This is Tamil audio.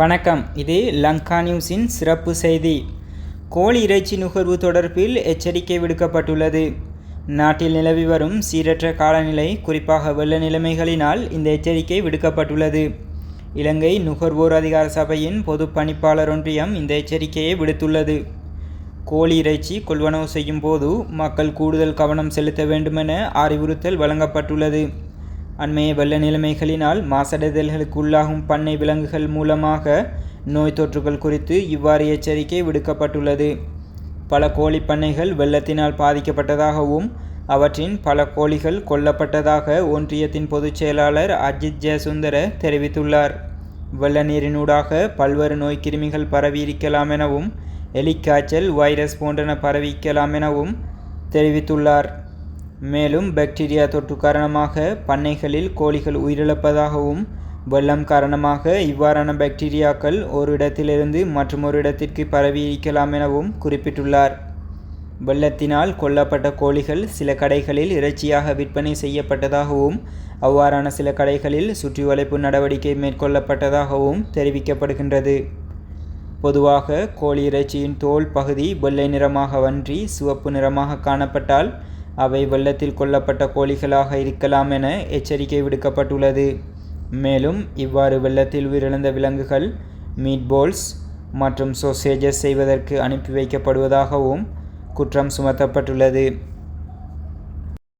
வணக்கம். இது லங்கா நியூஸின் சிறப்பு செய்தி. கோழி இறைச்சி நுகர்வு தொடர்பில் எச்சரிக்கை விடுக்கப்பட்டுள்ளது. நாட்டில் நிலவி வரும் சீரற்ற காலநிலை குறிப்பாக வெள்ள நிலைமைகளினால் இந்த எச்சரிக்கை விடுக்கப்பட்டுள்ளது. இலங்கை நுகர்வோர் அதிகார சபையின் பொது பணிப்பாளர் ஒன்றியம் இந்த எச்சரிக்கையை விடுத்துள்ளது. கோழி இறைச்சி கொள்வனவு செய்யும் போது மக்கள் கூடுதல் கவனம் செலுத்த வேண்டுமென அறிவுறுத்தல் வழங்கப்பட்டுள்ளது. அண்மைய வெள்ள நிலைமைகளினால் மாசடைதல்களுக்கு உள்ளாகும் பண்ணை விலங்குகள் மூலமாக நோய் தொற்றுகள் குறித்து இவ்வாறு எச்சரிக்கை விடுக்கப்பட்டுள்ளது. பல கோழி பண்ணைகள் வெள்ளத்தினால் பாதிக்கப்பட்டதாகவும் அவற்றின் பல கோழிகள் கொல்லப்பட்டதாக ஒன்றியத்தின் பொதுச் செயலாளர் அஜித் ஜெயசுந்தர தெரிவித்துள்ளார். வெள்ள நீரினூடாக பல்வேறு நோய் கிருமிகள் பரவியிருக்கலாம் எனவும் எலிக்காய்ச்சல் வைரஸ் போன்றன பரவிக்கலாம் எனவும் தெரிவித்துள்ளார். மேலும் பாக்டீரியா தொற்று காரணமாக பண்ணைகளில் கோழிகள் உயிரிழப்பதாகவும் வெள்ளம் காரணமாக இவ்வாறான பாக்டீரியாக்கள் ஒரு இடத்திலிருந்து மற்றொரு இடத்திற்கு பரவியிருக்கலாம் எனவும் குறிப்பிட்டுள்ளார். வெள்ளத்தினால் கொல்லப்பட்ட கோழிகள் சில கடைகளில் இறைச்சியாக விற்பனை செய்யப்பட்டதாகவும் அவ்வாறான சில கடைகளில் சுற்றி வளைப்பு நடவடிக்கை மேற்கொள்ளப்பட்டதாகவும் தெரிவிக்கப்படுகின்றது. பொதுவாக கோழி இறைச்சியின் தோல் பகுதி வெள்ளை நிறமாக வன்றி சிவப்பு நிறமாக காணப்பட்டால் அவை வெள்ளத்தில் கொல்லப்பட்ட கோழிகளாக இருக்கலாம் என எச்சரிக்கை விடுக்கப்பட்டுள்ளது. மேலும் இவ்வாறு வெள்ளத்தில் உயிரிழந்த விலங்குகள் மீட்போல்ஸ் மற்றும் சோசேஜஸ் செய்வதற்கு அனுப்பி வைக்கப்படுவதாகவும் குற்றம் சுமத்தப்பட்டுள்ளது.